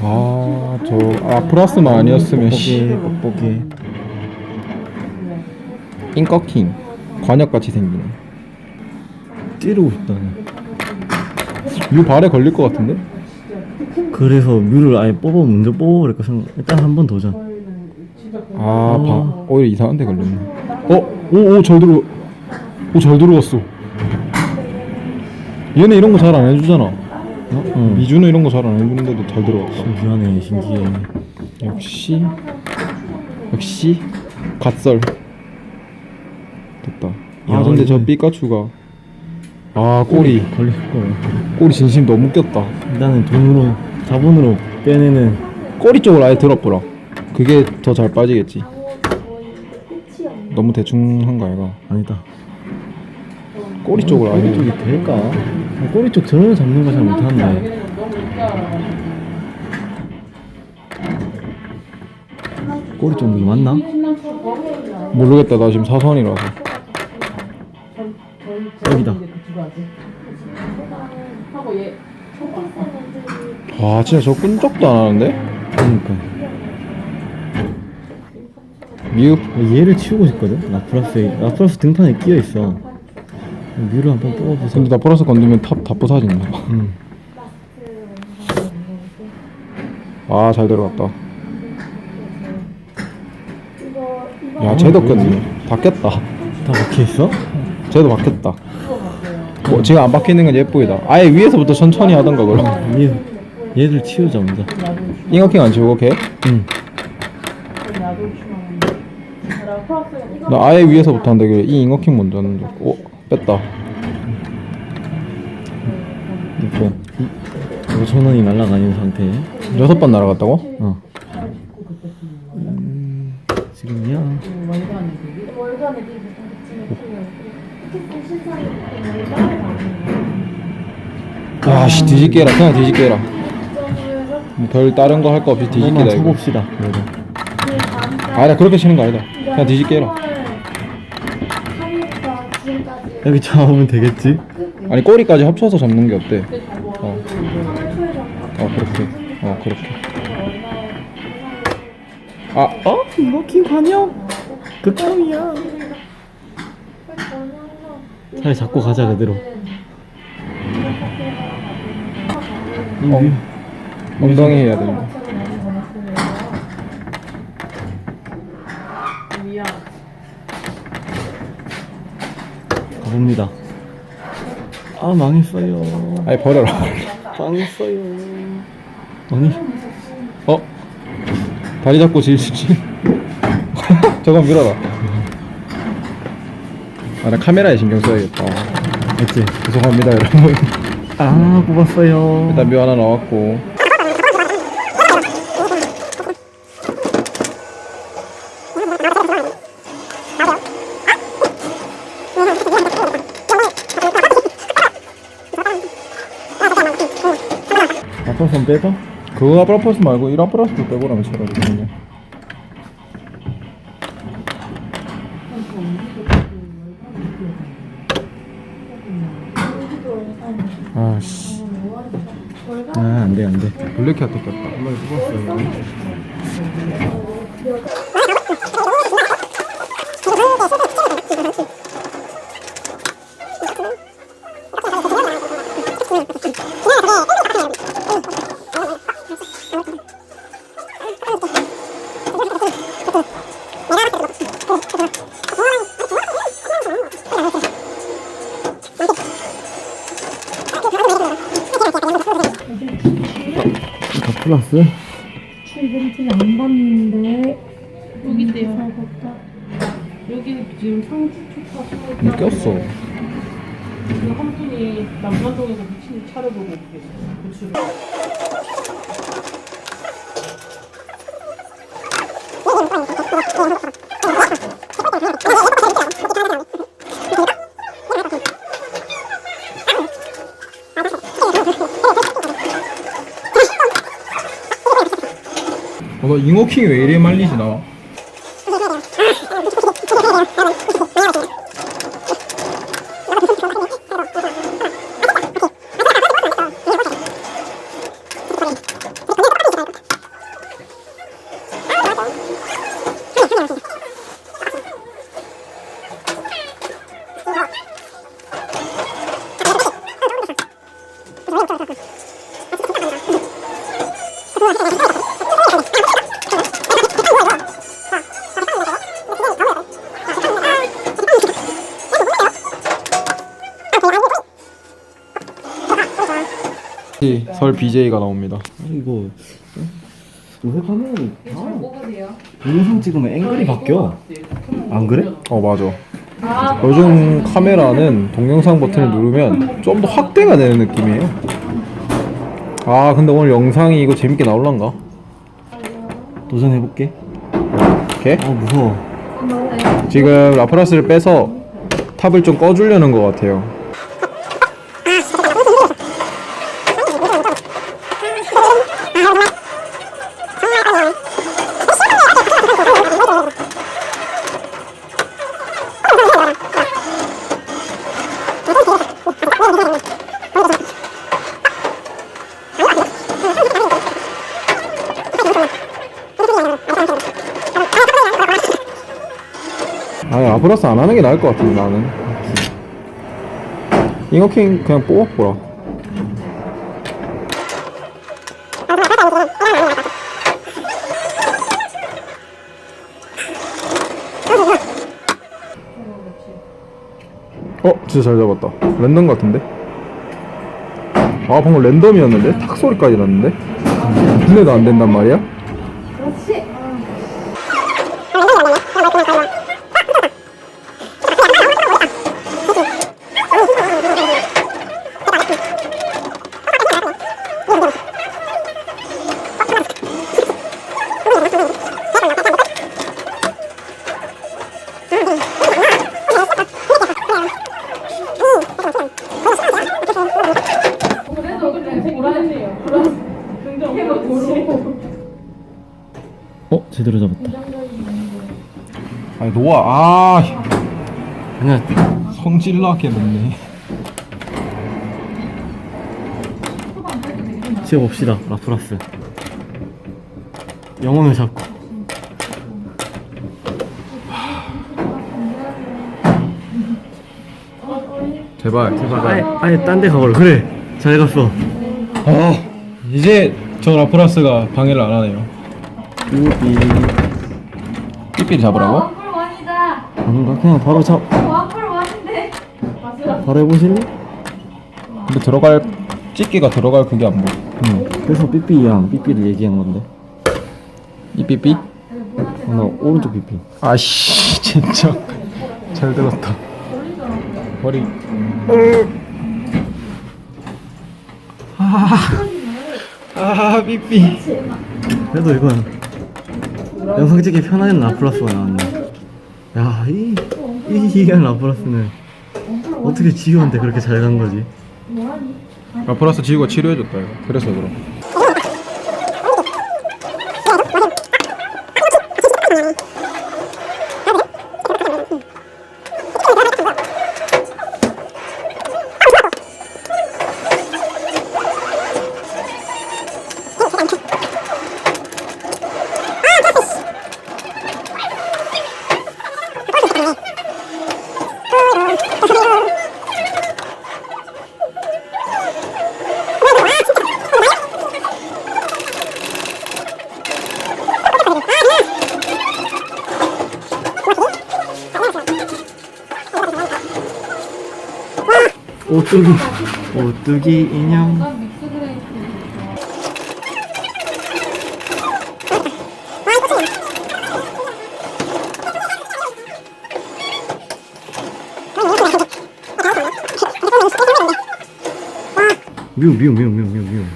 아, 저, 아, 플라스만 아니었으면, 씨. 뻑뻑해. 인꺼킹. 관역같이 생기네. 찌르고 싶다. 나. 뮤 발에 걸릴 것 같은데? 그래서 뮤를 아예 뽑아 먼저 뽑아버릴까 생각. 일단 한 번 도전. 아, 어. 바, 오히려 이상한 데 걸렸네. 어? 오, 오, 잘 들어. 오, 잘 들어갔어. 얘네 이런 거 잘 안 해주잖아. 어? 응. 미주는 이런 거 잘 안 해주는데도 잘 들어갔어. 신기하네, 신기해. 역시, 역시, 갓설. 됐다. 아, 야, 근데 저 삐까추가. 아, 꼬리. 걸릴 거. 꼬리 진심 너무 꼈다. 일단은 돈으로, 자본으로 빼내는. 꼬리 쪽을 아예 들어보라. 그게 더 잘 빠지겠지. 너무 대충 한 거 아이가? 아니다. 꼬리 쪽을 아예. 쪽이 될까? 아, 꼬리 쪽 전혀 잡는 거 잘 못하는데. 꼬리 쪽 누구 맞나? 모르겠다. 나 지금 사선이라서. 여기다. 아, 진짜 저 끈적도 안 하는데? 그러니까. 미흡. 얘를 치우고 싶거든? 라플라스, 라플라스 등판에 끼어 있어. 뮤를 한번 뽑아보자. 근데 나 플러스 건드면 탑다 부사진다. 응. 아, 잘 들어갔다. 야, 쟤도 꼈네. 다 꼈다. 다 있어? 쟤도 바뀌었다. 뭐, 지금 안 바뀌는 건 예쁘다. 아예 위에서부터 천천히 하던가, 그럼. 얘, 얘를 치우자 먼저. 잉어킹 안 치우고 걔? 응. 나 아예 위에서부터 한다, 그래. 이 잉어킹 먼저 하는 줄. 오, 뺐다. 이거 5천 원이 날아가는 상태. 여섯 번 날아갔다고? 어. 음, 지금이야. 아씨, 뒤집게 해라. 그냥 뒤집게 해라. 뭐별 다른 거 할 거 없이 뒤집게 한번 다 이거. 쳐봅시다. 아니다, 그렇게 치는 거 아니다. 그냥 뒤집게 해라. 여기 잡으면 되겠지? 아니, 꼬리까지 합쳐서 잡는 게 어때? 어. 어, 그렇게. 어, 그렇게. 아, 어? 이거킹 관영? 극혐이야. 차라리 잡고 가자 그대로. 이 어. 뮤- 엉덩이 해야 된다. 가봅니다. 아 망했어요. 아니, 버려라. 망했어요. 아니 어? 다리 잡고 질질질. 저건 밀어라. 아, 나 카메라에 신경 써야겠다. 됐지? 죄송합니다, 여러분. 아 뽑았어요. 일단 묘 하나 나왔고. 한번 빼봐. 그거 아브라퍼스 말고 1 아브라퍼스 빼고라면 차라리 그냥. 아씨 아 안돼 안돼. 블랙캣 꼈다 한번 뽑았어요 다 플러스? 출근팀 안 봤는데 여기인데요. 잘 봤다. 여기 지금 상주 초파 숨어 음, 꼈어 한 분이 남산동에서 미친 차를 보고 계세요. 고추를. 너 잉어킹이 왜 이래 말리시나? 설 BJ가 나옵니다. 아, 이거 어? 요새 카메라는 다 동영상 찍으면 앵글이 바뀌어 안 그래? 어 맞아. 요즘 카메라는 동영상 버튼을 누르면 좀 더 확대가 되는 느낌이에요. 아 근데 오늘 영상이 이거 재밌게 나올란가? 도전해 볼게 오케이. 아 무서워 지금 라프라스를 빼서 탑을 좀 꺼주려는 것 같아요. 라프라스 안 하는 게 나을 것 같은데 나는. 잉어킹 그냥 뽑아보라. 어 진짜 잘 잡았다. 랜덤 같은데? 아 방금 랜덤이었는데? 탁 소리까지 났는데? 근데도 안 된단 말이야 그렇지. 그래도 굉장히 불안해요. 굉장히 고르고. 어? 제대로 잡았다. 아니 노아 아 아니야 성질 나게 넣네. 지어봅시다 라프라스. 영혼을 잡고. 제발 제발. 아예 딴 데 가버려 그래 잘 갔어. 아 이제 저 라프라스가 방해를 안 하네요 뚜비 삐삐리 잡으라고? 와플 원이다. 아닌가? 그냥 바로 잡 와플 원인데. 바로 해보실래? 근데 들어갈 찍기가 들어갈 그게 안 보여 응 그래서 삐삐랑 삐삐를 얘기한 건데 이 삐삐? 어, 나 오른쪽 삐삐 아씨 진짜 잘 들었다 머리 아, 아 삐삐 그래도 이건 영상 찍기 편한 라프라스가 나왔네. 야 이 이 희귀한 라프라스는 어떻게 지효한테 그렇게 잘 간 거지? 라프라스 지우가 치료해줬다. 그래서 그럼 오뚜기 오뚜기 인형. 뮤뮤뮤뮤뮤뮤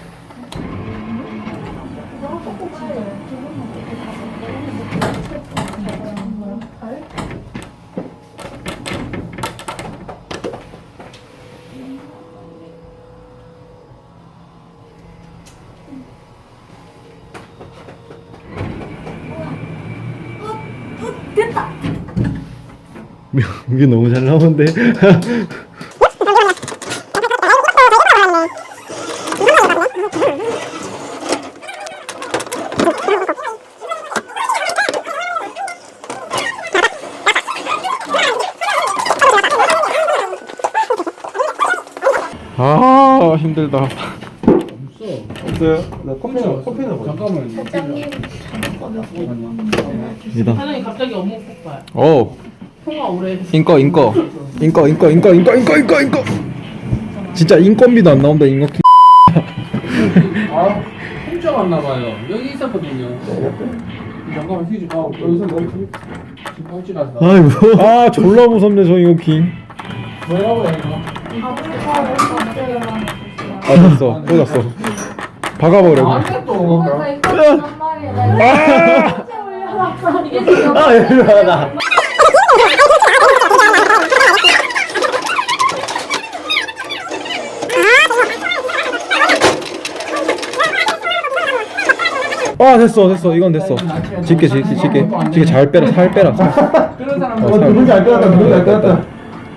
이게 너무 잘 나오는데. 아 힘들다. 어요 나 컴퓨터 커피나 잠깐만요. 사장님 갑자기 어묵 볶아요. 통화 오래. 인거 인거 인거 인거 인거 인거 인거 인거 인거 진짜 인건비도 안 나온다 인거 혼자 왔나봐요. 여기 있었거든요. 잠깐만 휴지 가. 여기서 너무 꼴찌라서. 아이고 아 졸라 무섭네 저 이거킹 뭐라고 해 이거? 아 됐어 꽂았어 박아버려 그냥. 아니야 또. 나 이거. 나 이거 이게 지금 아 열받아 아 됐어 됐어 이건 됐어 짙게 짙게 짙게 짙게 잘 빼라 살 빼라 살. 그런 사람 어, 어, 살. 누군지 알 것 같다. 누군지 알 것 같다.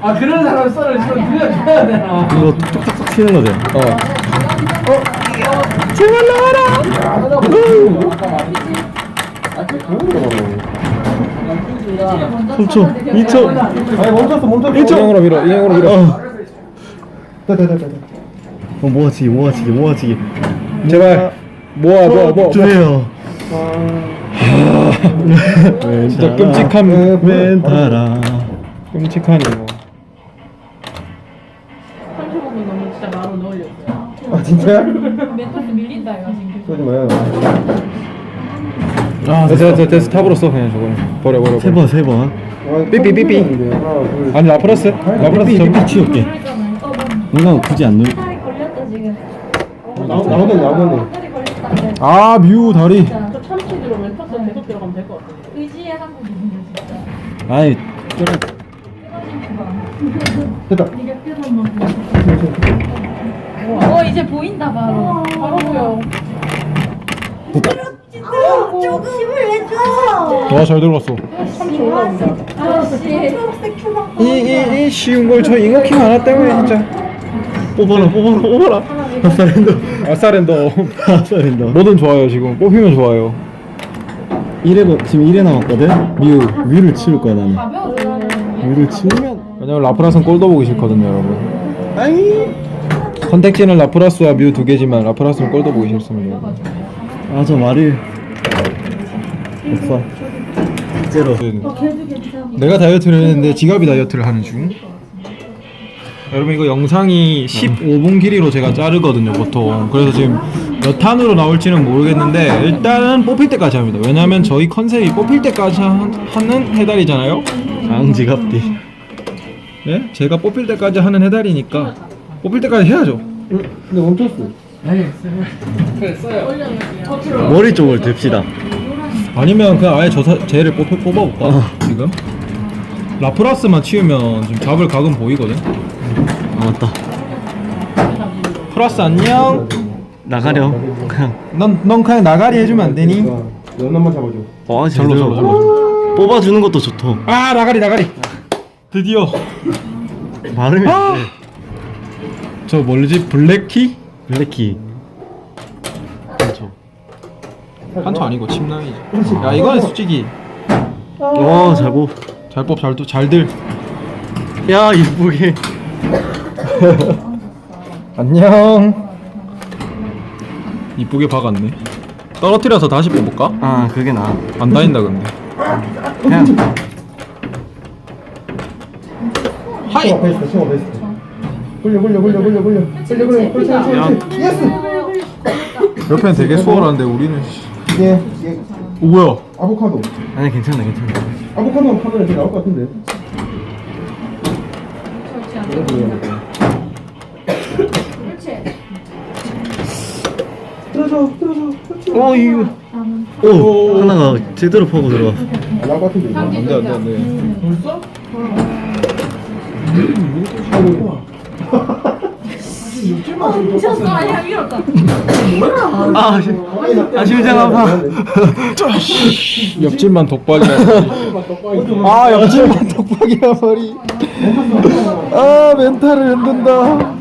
아 그런 사람 썰을 좀 들려줘야 되나? 이거 뚝뚝뚝 튀는 거지 어 제발 나와라. 아, 3초 2초 아니 멈췄어 멈췄어. 인형으로 밀어 인형으로 밀어 어. 어 모아치기 모아치기 모아치기 제발 모아 모아 모아 주세요 진짜 끔찍한 멘타라 끔찍한 이거 35분 넘으면 진짜 넣으려고요. 아 진짜야? 밀린다 이거 지금. 그러지 마요. 아 됐어 됐어 됐어 탑으로 써 그냥 저거는 버려 버려 버려 세번 세번 삐삐, 삐삐. 아니 라프라스 라프라스 삐삐 좀 삐삐 치울게 뭔가 굳이 안누 다리 걸렸다 지금. 나오겠네 나오겠네. 다리 걸렸다. 아뮤 다리 저 참치 들어오면 탔어 계속 들어가면 될 것 같아요. 의지의 한국인인데 진짜. 아이 됐다. 어 이제 보인다 바로. 바로 보여. 와 잘 들어갔어. 참치 올라온다. 아씨. 이이 이 쉬운 걸 저 잉어킹 하나 때문에 진짜. 뽑아라 뽑아라 뽑아라. 아싸랜더 아싸랜더 아싸랜더 뭐든 좋아요 지금. 뽑히면 좋아요. 1회 지금 1회 남았거든? 뮤 뮤를 치울 거야 나는. 뮤를 치우면. 왜냐면 라프라스는 꼴도 보기 싫거든요 여러분. 아이 선택지는 라프라스와 뮤 두 개지만 라프라스는 꼴도 보기 싫습니다. 아 저 말이 없어 제로. 내가 다이어트를 했는데 지갑이 다이어트를 하는 중. 여러분 이거 영상이 15분 길이로 제가 자르거든요 보통. 그래서 지금 몇 탄으로 나올지는 모르겠는데 일단은 뽑힐 때까지 합니다. 왜냐면 저희 컨셉이 뽑힐 때까지 하- 하는 해달이잖아요. 앙지갑디 예? 제가 뽑힐 때까지 하는 해달이니까 뽑힐 때까지 해야죠. 근데 멈췄어. 써요. 머리 쪽을 댑시다 아니면 그냥 아예 저 사, 쟤를 뽑, 뽑아볼까? 지금? 라프라스만 치우면 지금 잡을 각은 보이거든? 아 맞다. 플러스 안녕. 나가렴. 그냥. 넌, 넌 그냥 나가리 해주면 안 되니? 연남만 잡아줘. 어 절로 절로 절로. 뽑아주는 것도 좋다. 아 나가리 나가리. 드디어. 발음이 아! 안 돼. 저 뭘지? 블랙키? 블랙키 그렇죠 한초 아니고 침낭이지 야 이거는 솔직히 와잘 뽑. 잘뽑 잘도 잘들 야 이쁘게 안녕 이쁘게 박았네 떨어뜨려서 다시 뽑을까? 아 그게 나아 안 다닌다 근데 그냥 하이 친구 베스트 친구 베스트. 굴려 굴려 굴려 굴려 굴려. 굴려 굴려. 그렇지 그렇지 그렇지. 예스. 옆에는 되게 수월한데 우리는 씨. 예. 예. 오 뭐야 아보카도. 아니 괜찮아 괜찮아 아보카도는 파면 되게 나올 것 같은데. 틀어줘 틀어줘. 그렇지. 어 이거 오 하나가 제대로 파고 안 나올 것 같은데. 이거. 안돼 안돼 안돼 벌써? 아이고. 밀었다. 아, 시- 아 심장 아파. 옆집만 독박이야. 아 옆집만 독박이야 머리. 아 멘탈을 흔든다.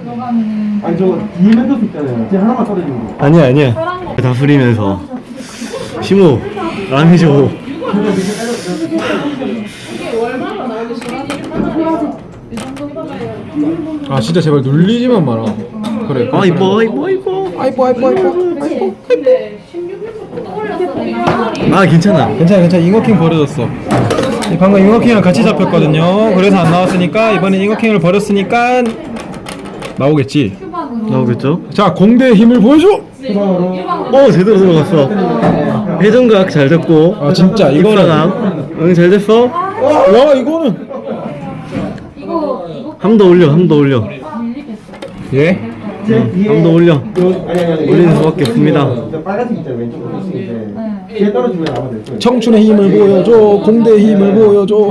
아니 저 뒤에 멘토스 있잖아요. 제 하나만 떨어지는 거. 아니야 아니야. 다 부리면서. 시모 라미쇼 아 진짜 제발 눌리지만 마라. 그래 아 이뻐 이뻐 이뻐 아이뻐 아이뻐 아이뻐 아 괜찮아. 괜찮아 괜찮아. 잉어킹 버려졌어. 이 방금 잉어킹이랑 같이 잡혔거든요. 그래서 안 나왔으니까 이번엔 잉어킹을 버렸으니까 나오겠지? 나오겠죠? 자 공대의 힘을 보여줘! 어 제대로 들어갔어. 회전각 잘 잡고. 아 진짜. 이거는 입사각 응잘 됐어? 와 이거는. 이거 이거 한 번 더 올려 한 번 더 올려. 예? 한 번 더 올려. 올리는 수밖에 없습니다. 빨간색 있잖아 왼쪽으로 있는데. 뒤에 떨어지면 아마 될 거예요. 청춘의 힘을 보여줘 공대의 힘을 보여줘.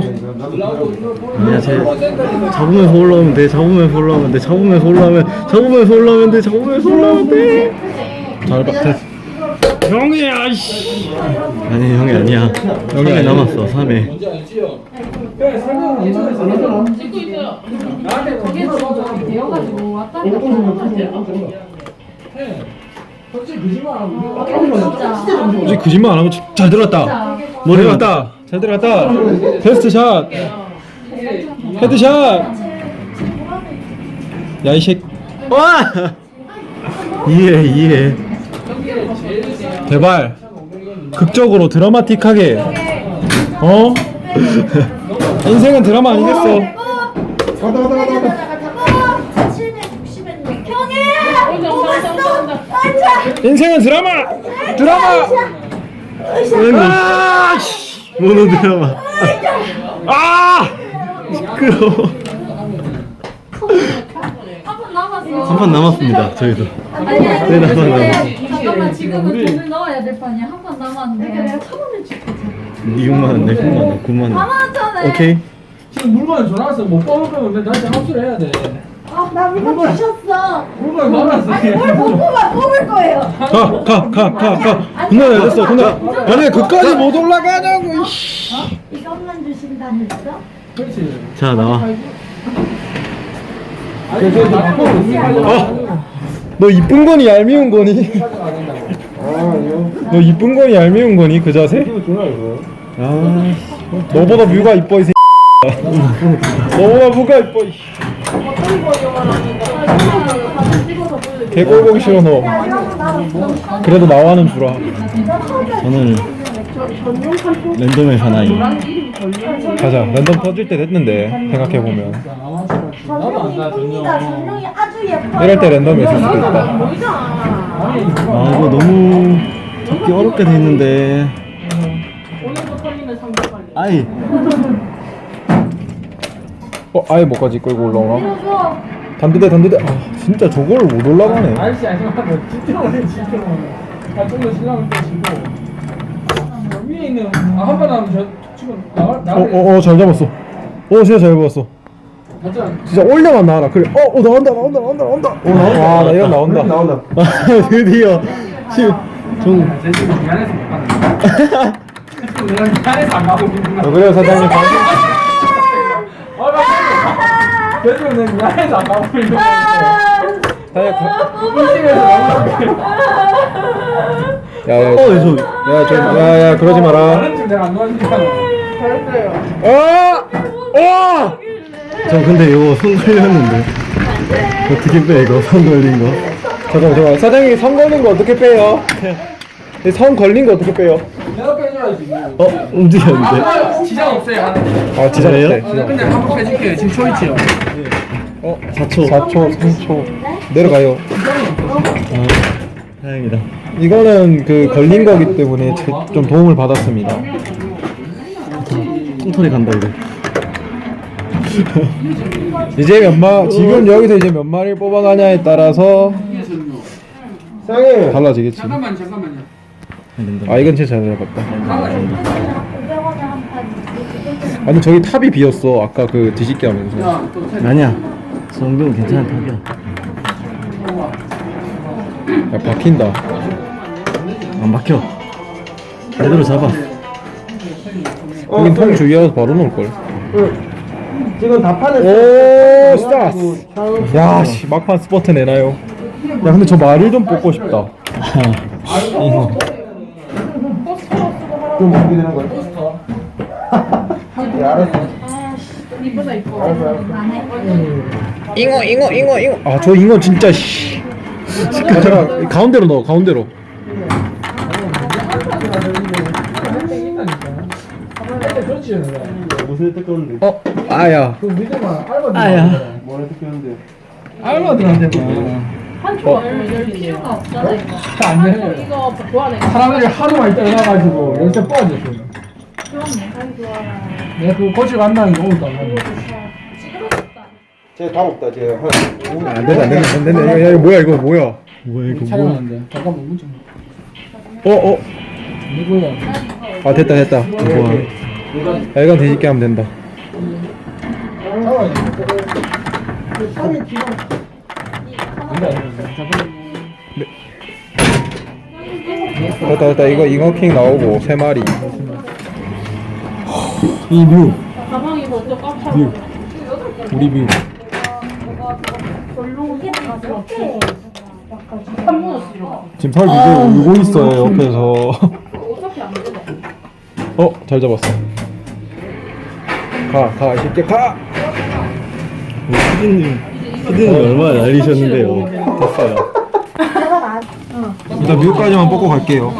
아니야 제 잡으면서 올라오면 돼 잡으면서 올라오면 돼 잡으면서 올라오면 잡으면서 올라오면 돼 잡으면서 올라오면 돼. 잘 봐. 형이야 씨. 아니 형이 아니야. 3회 남았어 3회 찍고 있어요. 저게 더 되어가지고. 왔다 갔다 하는 진짜. 솔직히 거짓말 안 하고 잘 들어갔다. 머리 들어갔다. 잘 들어갔다. 베스트 샷. 헤드샷. 야 이 새 와! 이해 이해. 대발. 극적으로 드라마틱하게. 어? 인생은 드라마 아니겠어. 가다 가다 가다 가다. 760엔 형이 온다, 온다, 온다, 온다. 인생은 드라마! 드라마! 아 씨. 모노 드라마. 아 시끄러워. 한번 남았어. 한판 남았습니다 저희도. 네, 남았어. 잠깐만 지금은 돈을 넣어야 될거 아니야. 한 판 남았는데. 내가 천 원을 줄게 6만 원 내 9만원 9만원 남았잖아 오케이. 지금 물건 전화왔어 못 뽑으면 내 다시 합수를 해야 돼. 아 나 물건 주셨어. 물건 많았어. 아니 뭘못 뽑아 뽑을 거예요. 가 가 가 가가. 군나 잘 됐어 군나. 아니 그까지 못 올라가냐고 이씨. 이것만 주신다면서? 그렇지. 자 나와. 아니 그 바꿔. 어? 너 이쁜 거니 얄미운 거니? 너 이쁜 거니 얄미운 거니 그 자세? 아 너보다 뮤가 이뻐 이 새. 너보다 뮤가 이뻐. 이 개꼴 보기 싫어 너. 그래도 나와는 주라. 저는 랜덤의 사나이 가자. 랜덤 터질 때 됐는데 생각해 보면 전용이 아주 예뻐요 이럴 때 랜덤이 있을 수도 있다. 아 이거 너무 잡기 어렵게 돼 있는데 아이. 어 아예 뭐까지 끌고 올라오나? 밀어줘. 단두대 단두대. 아 진짜 저걸 못 올라가네. 아저씨 아니 뭐 진짜 오네 진짜 아 좀더 신랑을 빼시고. 위에 있는 아한번 하면 저 지금 나가 나가 어어 잘 잡았어. 어 진짜 잘 잡았어. 맞잖아 진짜 올려만 나와라 그래. 어, 어 나온다 나온다 나온다 나온다. 어 나온다. 아나 이건 나온다. 나온다. 아, 드디어. 시- 좀제 지금 미안해서 못 지금 내가 미안해서 안 가고 있는 어, 거야 그래요 사장님 방금 아. 맞아 그래서 내가 미안해서 안 가고 있는 거야 사장님 야야 어, 저, 야좀 야야 그러지 마라. 다른 집 내가 안 도와주니까 어! 어! 저 근데 이거 손 걸렸는데. 어떻게 빼 이거? 손 걸린 거? 잠깐만 잠깐만. 사장님이 선 걸린 거 어떻게 빼요? 이선 걸린 거 어떻게 빼요? 내가 빼줘야지 어? 움직였는데? 아, 지장 없어요. 하는 아 지장 그래요? 없대 어, 지장. 근데 한번 빼줄게요. 지금 초이치요 어 4초. 4초 3초. 내려가요. 아, 다행이다. 이거는 그 걸린 거기 때문에 제- 좀 도움을 받았습니다. 통털이 간다 이거. 이제 몇 마, 지금 여기서 이제 몇 마리를 뽑아가냐에 따라서. 달라지겠지. 잠깐만 잠깐만요 아 이건 진짜 잘 잡았다. 500원에 한판 아니 저기 탑이 비었어. 아까 그 뒤집기 하면서. 아니야. 성경 괜찮은 탑이야. 야 박힌다. 안 막혀. 제대로 잡아. 여긴 통 주위에서 바로 놓을걸. 지금 다 파는. 오 스타스. 야씨 막판 스포트 내나요. 야 근데 저 말을 좀 뽑고 싶다. 이거 좀 어떻게 되는 거야? 예, 알았어. 이쁘다 이뻐. 알았어, 알았어. 잉어 잉어 잉어 잉어 아 저 잉어 진짜 씨 아, 잠깐 가운데로 넣어 가운데로 그렇지 무슨 뜯겼는데? 어 아야 그 믿어봐 알바들 아야 뭐를 뜯겼는데? 알바들한테 뭐 한초가 별 필요가 없잖아 이거. 안 돼. 이거 좋아하네. 사람들이 하도 많이 떠나가지고 열쇠 빠졌어. 그럼요. 잘 좋아. 내가 그거 고치고 간다는 게 오늘도 안 가네. 시끄럽다. 쟤다 먹다 쟤안 된다 안 된다 안 된다 야, 야, 이거 뭐야 이거 뭐야 뭐야 이거 뭐 촬영하는데. 잠깐만 문자. 어어 누구야? 아 됐다 됐다 뭐야 야, 이건 뒤집게 하면 된다 잡아야 돼. 그 상의 기간. 잠깐만. 됐다 됐다. 이거 잉어킹 나오고 세 마리. 이뮤 가방이 먼저 꽉 차고. 우리 뮤. 지금 털 이제 울고 있어요 옆에서. 어차피 안 되네. 어잘 잡았어. 가 가 쉽게 가! 우리 피디님 피디님 얼마나 날리셨는데요 됐어요 일단 뮤까지만 뽑고 갈게요?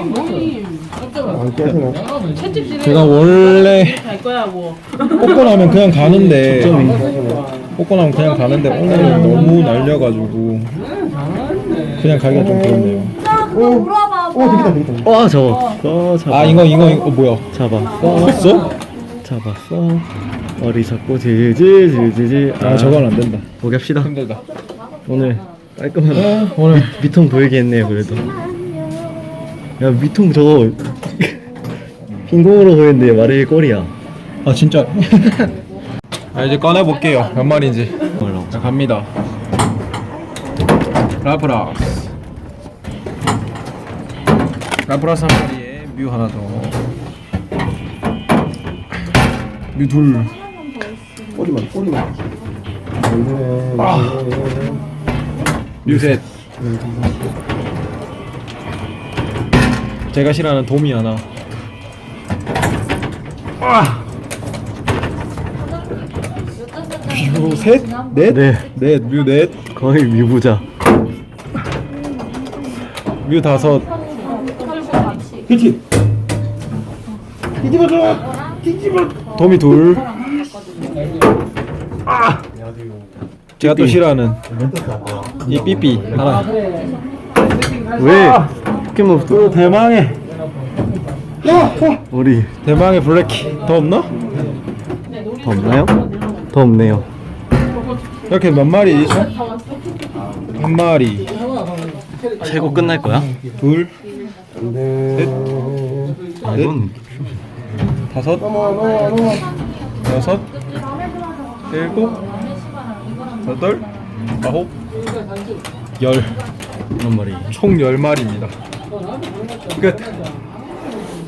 깜짝이야. 채집실에 제가 원래 갈 거야 뭐. 뽑고 나면 그냥 가는데 뽑고 나면 그냥 가는데 오늘은 너무 날려가지고 그냥 가기가 좀 그렇네요 그거 물어봐. 오 되겠다 되겠다 어 잡아 어 잡아 아 이거 이거 이거 뭐야 잡았어 했어? 잡았어 머리 잡고 질질질질질. 아 저건 안 된다. 보기 합시다. 힘들다. 오늘 깔끔한 오늘. 미통 보이게 했네요 그래도. 야 미통 저거 흰공으로 보이는데 말이 꼴이야. 아 진짜. 아 이제 꺼내 볼게요. 몇 마리인지. 뭐라고 자 갑니다. 라프라스. 라프라스 한 마리에 뮤 하나 더 뮤 둘 꼬리만 꼬리만. 뮤셋. 제가 싫어하는 도미 하나. 뮤 셋? 넷? 네. 넷, 뮤 넷, 거의 미부자. 뮤 다섯. 그렇지 뒤집어줘 뒤집어 도미 둘 제가 또 싫어하는 이 삐삐. 하나. 왜? 포켓몬 또 대망의. 우리. 대망의 블랙키 더 없나? 더 없나요? 더 없네요. 이렇게 몇 마리? 있죠? 한 마리. 최고 끝날 거야? 둘. 아 이건 다섯. 여섯. 일곱 여덟 아홉? 열. 한 마리 총 열마리입니다. 끝